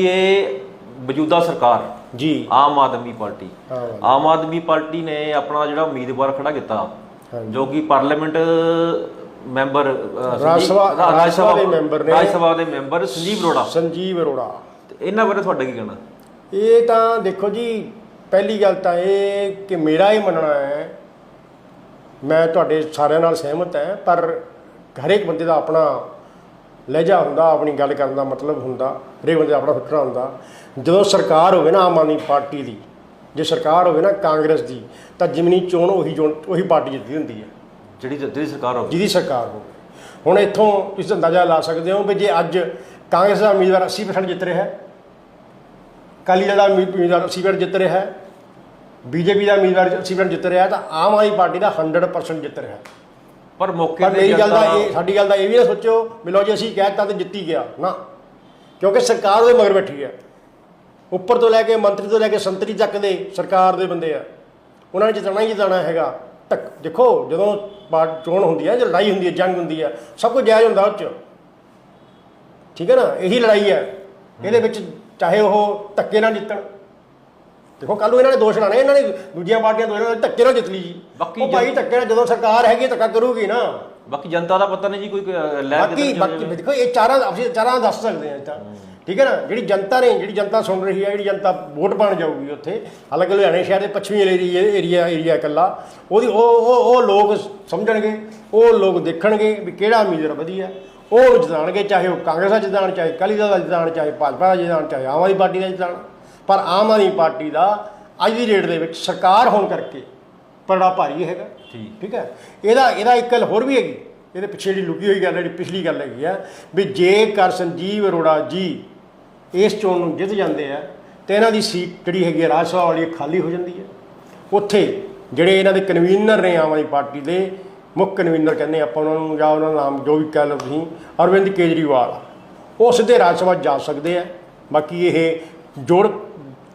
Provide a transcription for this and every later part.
ਇਹ ਮੌਜੂਦਾ ਸਰਕਾਰ ਜੀ। ਆਮ ਆਦਮੀ ਪਾਰਟੀ। ਆਮ ਆਦਮੀ ਪਾਰਟੀ ਨੇ ਆਪਣਾ ਜਿਹੜਾ ਉਮੀਦਵਾਰ ਖੜਾ ਕੀਤਾ। ਜੋ ਕਿ ਪਾਰਲੀਮੈਂਟ ਮੈਂਬਰ ਰਾਜ ਸਭਾ- ਰਾ- ਰਾਜ ਸਭਾ ਦੇ ਮੈਂਬਰ ਨੇ। ਰਾਜ ਸਭਾ ਦੇ ਮੈਂਬਰ ਸੰਜੀਵ ਅਰੋੜਾ। ਸੰਜੀਵ ਅਰੋੜਾ। ਇਹਨਾਂ ਬਾਰੇ ਤੁਹਾਡਾ ਕੀ ਕਹਿਣਾ? ਇਹ ਤਾਂ ਦੇਖੋ ਜੀ ਪਹਿਲੀ ਗੱਲ ਤਾਂ ਇਹ ਕਿ ਮੇਰਾ ਇਹ ਮੰਨਣਾ ਹੈ ਮੈਂ ਤੁਹਾਡੇ ਸਾਰਿਆਂ ਨਾਲ ਸਹਿਮਤ ਹਾਂ ਪਰ ਹਰੇਕ ਬੰਦੇ ਦਾ ਆਪਣਾ ਲਹਿਜਾ ਹੁੰਦਾ ਆਪਣੀ ਗੱਲ ਕਰਨ ਦਾ ਮਤਲਬ ਹੁੰਦਾ ਹਰੇਕ ਬੰਦੇ ਦਾ ਆਪਣਾ ਸੋਚਣਾ ਹੁੰਦਾ। ਜਦੋਂ ਸਰਕਾਰ ਹੋਵੇ ਨਾ ਆਮ ਆਦਮੀ ਪਾਰਟੀ ਦੀ ਜੇ ਸਰਕਾਰ ਹੋਵੇ ਨਾ ਕਾਂਗਰਸ ਦੀ ਤਾਂ ਜਿਮਨੀ ਚੋਣ ਉਹੀ ਚੋਣ ਉਹੀ ਪਾਰਟੀ ਜਿੱਤਦੀ ਹੁੰਦੀ ਹੈ। ਜਿਹੜੀ ਜਿਹੜੀ ਸਰਕਾਰ ਹੋਵੇ। ਜਿਹਦੀ ਸਰਕਾਰ ਹੋਵੇ। ਹੁਣ ਇੱਥੋਂ ਤੁਸੀਂ ਅੰਦਾਜ਼ਾ ਲਾ ਸਕਦੇ ਹੋ ਵੀ ਜੇ ਅੱਜ ਕਾਂਗਰਸ ਦਾ ਉਮੀਦਵਾਰ 80% ਜਿੱਤ ਰਿਹਾ ਹੈ ਦਲ ਦਾ ਉਮੀ- ਉਮੀਦਵਾਰ 80% ਜਿੱਤ ਰਿਹਾ ਹੈ ਬੀਜੇਪੀ ਦਾ ਉਮੀਦਵਾਰ 80% ਜਿੱਤ ਰਿਹਾ ਹੈ ਤਾਂ ਆਮ ਆਦਮੀ ਪਾਰਟੀ ਦਾ 100% ਜਿੱਤ ਰਿਹਾ ਹੈ। ਪਰ ਮੌਕੇ ਪਰ ਤੇ ਮੇਰੀ ਗੱਲ ਦਾ ਇਹ ਸਾਡੀ ਗੱਲ ਦਾ ਇਹ ਵੀ ਨਾ ਸੋਚੋ ਵੀ ਲਓ ਜੀ ਅਸੀਂ ਕਹਿਤਾ ਤੇ ਜਿੱਤੀ ਗਿਆ। ਨਾ। ਕਿਉਂਕਿ ਸਰਕਾਰ ਉਹਦੇ ਮਗਰ ਬੈਠੀ ਹੈ ਉੱਪਰ ਤੋਂ ਲੈ ਕੇ ਮੰਤਰੀ ਤੋਂ ਲੈ ਕੇ ਸੰਤਰੀ ਤੱਕ ਦੇ ਸਰਕਾਰ ਦੇ ਬੰਦੇ ਆ। ਉਹਨਾਂ ਨੇ ਜਿੱਤਣਾ ਹੀ ਜਿੱਤਣਾ ਹੈਗਾ। ਤੱਕ ਦੇਖੋ ਜਦੋਂ ਪਾਰਟ ਚੋਣ ਹੁੰਦੀ ਹੈ ਜੇ ਲੜਾਈ ਹੁੰਦੀ ਹੈ ਜੰਗ ਹੁੰਦੀ ਹੈ ਸਭ ਕੁਝ ਜਾਇਜ਼ ਹੁੰਦਾ ਉਹ 'ਚ ਠੀਕ ਹੈ ਨਾ? ਇਹੀ ਲੜਾਈ ਹੈ ਇਹਦੇ ਵਿੱਚ ਚਾਹੇ ਉਹ ਧੱਕੇ ਨਾਲ ਜਿੱਤਣ। ਦੇਖੋ ਕੱਲ ਨੂੰ ਇਹਨਾਂ ਨੇ ਦੋਸ਼ ਲਾਣੇ ਇਹਨਾਂ ਨੇ ਦੂਜੀਆਂ ਪਾਰਟੀਆਂ ਤੋਂ ਇਹਨਾਂ ਨੇ ਧੱਕੇ ਨਾਲ ਜਿੱਤ ਲਈ ਜੀ। ਬਾਕੀ ਉਹ ਭਾਈ ਧੱਕੇ ਨਾਲ ਜਦੋਂ ਸਰਕਾਰ ਹੈਗੀ ਧੱਕਾ ਕਰੂਗੀ ਨਾ। ਬਾਕੀ ਜਨਤਾ ਦਾ ਪਤਾ ਨਹੀਂ ਜੀ ਕੋਈ ਲੈ ਬਾਕੀ ਬਾਕੀ ਦੇਖੋ ਇਹ ਚਾਰਾਂ ਅਸੀਂ ਚਾਰਾਂ ਦੱਸ ਸਕਦੇ ਹਾਂ ਤਾਂ। ਠੀਕ ਹੈ ਨਾ? ਜਿਹੜੀ ਜਨਤਾ ਨੇ ਜਿਹੜੀ ਜਨਤਾ ਸੁਣ ਰਹੀ ਹੈ ਜਿਹੜੀ ਜਨਤਾ ਵੋਟ ਪਾਣ ਜਾਊਗੀ ਉੱਥੇ ਹਾਲਾਂਕਿ ਲੁਧਿਆਣੇ ਸ਼ਹਿਰ ਦੇ ਪੱਛਮੀ ਏਰੀਆ ਏਰੀਆ ਏਰੀਆ ਇਕੱਲਾ। ਉਹਦੀ ਉਹ ਉਹ ਉਹ ਲੋਕ ਸਮਝਣਗੇ ਉਹ ਲੋਕ ਦੇਖਣਗੇ ਵੀ ਕਿਹੜਾ ਉਮੀਦਵਾਰ ਵਧੀਆ। ਉਹ ਜਿਤਾਣਗੇ ਚਾਹੇ ਉਹ ਕਾਂਗਰਸ ਦਾ ਜਿਤਾਣ ਚਾਹੇ ਦਲ ਦਾ ਜਿਤਾਣ ਚਾਹੇ ਭਾਜਪਾ ਦਾ ਜਿਤਾਣ ਚਾਹੇ ਆਮ ਆਦਮੀ ਪਾਰਟੀ ਦਾ ਜਿਤਾਣ। ਪਰ ਆਮ ਆਦਮੀ ਪਾਰਟੀ ਦਾ ਅੱਜ ਦੀ ਡੇਟ ਦੇ ਵਿੱਚ ਸਰਕਾਰ ਹੋਣ ਕਰਕੇ ਪਰੜਾ ਭਾਰੀ ਹੈਗਾ। ਠੀਕ। ਠੀਕ ਹੈ? ਇਹਦਾ ਇਹਦਾ ਇੱਕ ਗੱਲ ਹੋਰ ਵੀ ਹੈਗੀ। ਇਹਦੇ ਪਿੱਛੇ ਜਿਹੜੀ ਲੁਕੀ ਹੋਈ ਗੱਲ ਹੈ ਜਿਹੜੀ ਪਿਛਲੀ ਗੱਲ ਹੈਗੀ ਆ ਵੀ ਜੇਕਰ ਸੰਜੀਵ ਅਰੋੜਾ ਜੀ ਇਸ ਚੋਣ ਨੂੰ ਜਿੱਤ ਜਾਂਦੇ ਆ ਤੇ ਇਹਨਾਂ ਦੀ ਸੀਟ ਜਿਹੜੀ ਹੈਗੀ ਰਾਜ ਸਭਾ ਵਾਲੀ ਖਾਲੀ ਹੋ ਜਾਂਦੀ ਹੈ। ਉੱਥੇ ਜਿਹੜੇ ਇਹਨਾਂ ਦੇ ਕਨਵੀਨਰ ਨੇ ਆਮ ਆਦਮੀ ਪਾਰਟੀ ਦੇ ਮੁੱਖ ਕਨਵੀਨਰ ਕਹਿੰਦੇ ਆਪਾਂ ਉਹਨਾਂ ਨੂੰ ਜਾਂ ਉਹਨਾਂ ਦਾ ਨਾਮ ਜੋ ਵੀ ਕਹਿ ਲਓ ਤੁਸੀਂ ਅਰਵਿੰਦ ਕੇਜਰੀਵਾਲ। ਉਹ ਸਿੱਧੇ ਰਾਜ ਸਭਾ ਜਾ ਸਕਦੇ ਆ। ਬਾਕੀ ਇਹ ਜੋੜ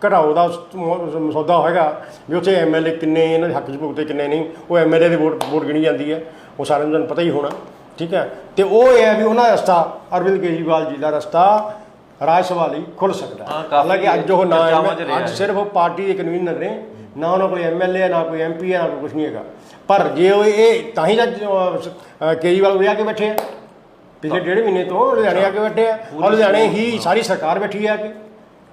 ਘਟਾਓ ਦਾ ਮ- ਸੌਦਾ ਹੋਏਗਾ ਵੀ ਉੱਥੇ ਐਮਐਲਏ ਕਿੰਨੇ ਇਹਨਾਂ ਦੇ ਹੱਕ 'ਚ ਭੁਗਤੇ ਕਿੰਨੇ ਨਹੀਂ ਉਹ ਐਮਐਲਏ ਦੀ ਵੋਟ ਵੋਟ ਗਿਣੀ ਜਾਂਦੀ ਹੈ। ਉਹ ਸਾਰਿਆਂ ਨੂੰ ਤੁਹਾਨੂੰ ਪਤਾ ਹੀ ਹੋਣਾ ਠੀਕ ਹੈ? ਤੇ ਉਹ ਇਹ ਹੈ ਵੀ ਉਹਨਾਂ ਦਾ ਰਸਤਾ ਅਰਵਿੰਦ ਕੇਜਰੀਵਾਲ ਜੀ ਦਾ ਰਸਤਾ ਰਾਜ ਸਭਾ ਲਈ ਖੁੱਲ ਸਕਦਾ ਹਾਲਾਂਕਿ ਅੱਜ ਉਹ ਨਾ ਅੱਜ। ਸਿਰਫ ਉਹ ਪਾਰਟੀ ਦੇ ਕਨਵੀਨਰ ਨੇ ਨਾ ਉਹਨਾਂ ਕੋਲ ਐਮਐਲਏ ਨਾ ਕੋਈ ਐਮਪੀ ਨਾ ਕੋਈ ਕੁਝ ਨਹੀਂ ਹੈਗਾ। ਪਰ ਜੇ ਉਹ ਇਹ ਤਾਂ ਹੀ ਕੇਜਰੀਵਾਲ ਉਰੇ ਆ ਕੇ ਬੈਠੇ ਆ। ਪਿਛਲੇ ਡੇਢ ਮਹੀਨੇ ਤੋਂ ਲੁਧਿਆਣੇ ਆ ਕੇ ਬੈਠੇ ਆ। ਔਰ ਲੁਧਿਆਣੇ ਹੀ ਸਾਰੀ ਸਰਕਾਰ ਬੈਠੀ ਆ ਕੇ।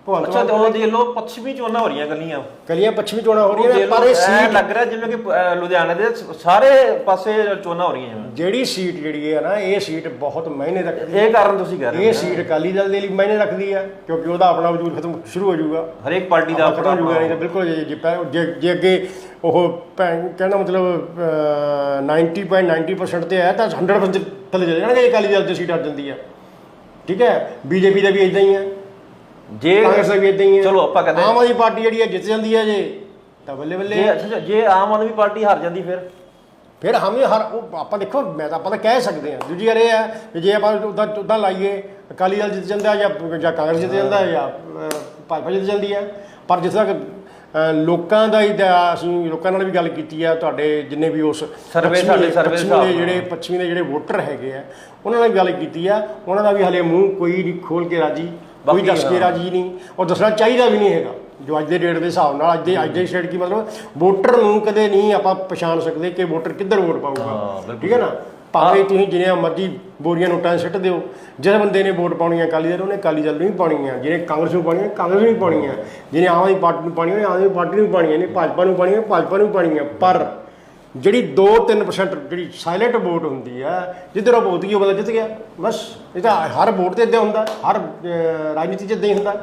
ਭਗਵੰਤ ਅੱਛਾ ਤੇ ਉਹ ਦੇਖ ਲਓ ਪੱਛਮੀ ਚੋਣਾਂ ਹੋ ਰਹੀਆਂ ਗੱਲੀਆਂ। ਕਲੀਆਂ ਪੱਛਮੀ ਚੋਣਾਂ ਹੋ ਰਹੀਆਂ ਨੇ ਪਰ ਇਹ ਸੀਟ ਲੱਗ ਰਿਹਾ ਜਿਵੇਂ ਕਿ ਲੁਧਿਆਣੇ ਦੇ ਸਾਰੇ ਪਾਸੇ ਚੋਣਾਂ ਹੋ ਰਹੀਆਂ ਜਿਵੇਂ ਜਿਹੜੀ ਸੀਟ ਜਿਹੜੀ ਹੈ ਨਾ ਇਹ ਸੀਟ ਬਹੁਤ ਮਾਇਨੇ ਰੱਖਦੀ ਹੈ। ਇਹ ਕਾਰਨ ਤੁਸੀਂ ਕਹਿ ਰਹੇ ਇਹ ਹੋ। ਸੀਟ ਅਕਾਲੀ ਦਲ ਦੇ ਲਈ ਮਾਇਨੇ ਰੱਖਦੀ ਹੈ ਕਿਉਂਕਿ ਉਹਦਾ ਆਪਣਾ ਵਜੂਦ ਖਤਮ ਸ਼ੁਰੂ ਹੋ ਜਾਊਗਾ। ਹਰੇਕ ਪਾਰਟੀ ਦਾ ਖਤਮ ਹੋ ਜਾਊਗਾ ਨਹੀਂ ਤਾਂ ਬਿਲਕੁਲ ਜੇ- ਜੇ ਪੈ- ਜੇ ਜੇ ਅੱਗੇ ਉਹ ਭੈਣ- ਕਹਿੰਦਾ ਮਤਲਬ ਅਹ, 90.90% ਤੇ ਹੈ ਤਾਂ 100% ਥੱਲੇ ਚਲੇ ਜਾਣਗੇ ਜੇ ਅਕਾਲੀ ਦਲ ਦੀ ਸੀਟ ਆ ਜਾਂਦੀ ਹੈ। ਠੀਕ ਹੈ? ਬੀਜੇਪੀ ਦਾ ਵੀ ਇਦਾਂ ਹੀ ਹੈ। ਜੇ ਕਾਂਗਰਸ ਵੀ ਇਦਾਂ ਹੀ ਹੈ ਚਲੋ ਆਪਾਂ ਕਹਿੰਦੇ ਆਮ ਆਦਮੀ ਪਾਰਟੀ ਜਿਹੜੀ ਹੈ ਜਿੱਤ ਜਾਂਦੀ ਹੈ ਜੇ ਤਾਂ ਬੱਲੇ ਬੱਲੇ। ਜੇ ਅੱਛਾ, ਅੱਛਾ, ਜੇ ਆਮ ਆਦਮੀ ਪਾਰਟੀ ਹਾਰ ਜਾਂਦੀ ਫਿਰ? ਫਿਰ ਹਮੇ ਹਰ ਉਹ ਆਪਾਂ ਦੇਖੋ ਮੈਂ ਤਾਂ ਆਪਾਂ ਤਾਂ ਕਹਿ ਸਕਦੇ ਹਾਂ ਦੂਜੀ ਗੱਲ ਇਹ ਹੈ ਕਿ ਜੇ ਆਪਾਂ ਉਦਾਂ ਉਦਾਂ ਲਾਈਏ ਅਕਾਲੀ ਦਲ ਜਿੱਤ ਜਾਂਦਾ ਜਾਂ ਜਾਂ ਕਾਂਗਰਸ ਜਿੱਤ ਜਾਂਦਾ ਜਾਂ ਭਾਜਪਾ ਜਿੱਤ ਜਾਂਦੀ ਹੈ ਪਰ ਜਿਸ ਤੱਕ ਲੋਕਾਂ ਦਾ ਹੀ ਅਸੀਂ ਲੋਕਾਂ ਨਾਲ ਵੀ ਗੱਲ ਕੀਤੀ ਆ ਤੁਹਾਡੇ ਜਿੰਨੇ ਵੀ ਉਸ ਸਰਵੇ ਸਾਡੇ ਸਰਵੇ ਦੇ। ਜਿਹੜੇ ਪੱਛਮੀ ਦੇ ਜਿਹੜੇ ਵੋਟਰ ਹੈਗੇ ਆ ਉਹਨਾਂ ਨਾਲ ਵੀ ਗੱਲ ਕੀਤੀ ਆ। ਉਹਨਾਂ ਦਾ ਵੀ ਹਲੇ ਮੂੰਹ ਕੋਈ ਨਹੀਂ ਖੋਲ ਕੇ ਰਾਜੀ। ਕੋਈ ਦੱਸ ਕੇ। ਰਾਜੀ ਨਹੀਂ। ਔਰ ਦੱਸਣਾ ਚਾਹੀਦਾ ਵੀ ਨਹੀਂ ਹੈਗਾ। ਜੋ ਅੱਜ ਦੇ ਡੇਟ ਦੇ ਹਿਸਾਬ ਨਾਲ ਅੱਜ ਦੇ ਅੱਜ ਦੇ ਸਟੇਟ ਕੀ ਮਤਲਬ? ਵੋਟਰ ਨੂੰ ਕਦੇ ਨਹੀਂ ਆਪਾਂ ਪਛਾਣ ਸਕਦੇ ਕਿ ਵੋਟਰ ਕਿੱਧਰ ਵੋਟ ਪਾਊਗਾ। ਠੀਕ ਹੈ ਨਾ? ਭਾਵੇਂ ਤੁਸੀਂ ਜਿੰਨੀਆਂ ਮਰਜ਼ੀ ਬੋਰੀਆਂ ਨੋਟਾਂ ਸਿੱਟ ਦਿਓ। ਜਿਸ ਬੰਦੇ ਨੇ ਵੋਟ ਪਾਉਣੀ ਹੈ ਅਕਾਲੀ ਦਲ ਉਹਨੇ ਅਕਾਲੀ ਦਲ ਨੂੰ ਹੀ ਪਾਉਣੀ ਹੈ। ਜਿਹਨੇ ਕਾਂਗਰਸ ਨੂੰ ਪਾਉਣੀ ਹੈ ਕਾਂਗਰਸ ਨੂੰ ਹੀ ਪਾਉਣੀ ਹੈ। ਜਿਹਨੇ ਆਮ ਆਦਮੀ ਪਾਰਟੀ ਨੂੰ ਪਾਉਣੀ ਹੈ ਆਮ ਆਦਮੀ ਪਾਰਟੀ ਨੂੰ ਪਾਉਣੀ ਹੈ। ਨੇ ਭਾਜਪਾ ਨੂੰ ਪਾਉਣੀ ਹੈ ਭਾਜਪਾ ਨੂੰ ਪਾਉਣੀ ਹੈ। ਪਰ ਜਿਹੜੀ 2-3% ਜਿਹੜੀ ਸਾਇਲੈਂਟ ਵੋਟ ਹੁੰਦੀ ਹੈ ਜਿੱਧਰ ਉਹ ਭੁਗਤ ਗਈ ਉਹ ਬੰਦਾ ਜਿੱਤ ਗਿਆ ਬਸ, ਇਹ ਤਾਂ ਹਰ ਵੋਟ ਤੇ ਇਦਾਂ ਹੁੰਦਾ, ਹਰ ਰਾਜਨੀਤੀ 'ਚ ਇਦਾਂ ਹੀ ਹੁੰਦਾ।